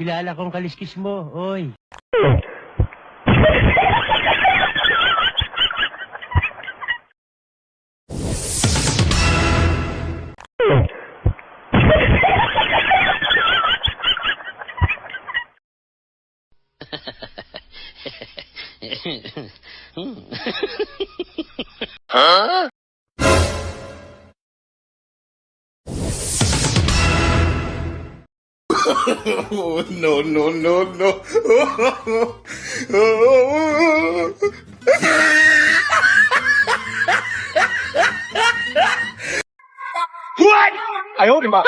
Kilala kong kaliskis mo, oy. no, no, no, no. What? I hold him up.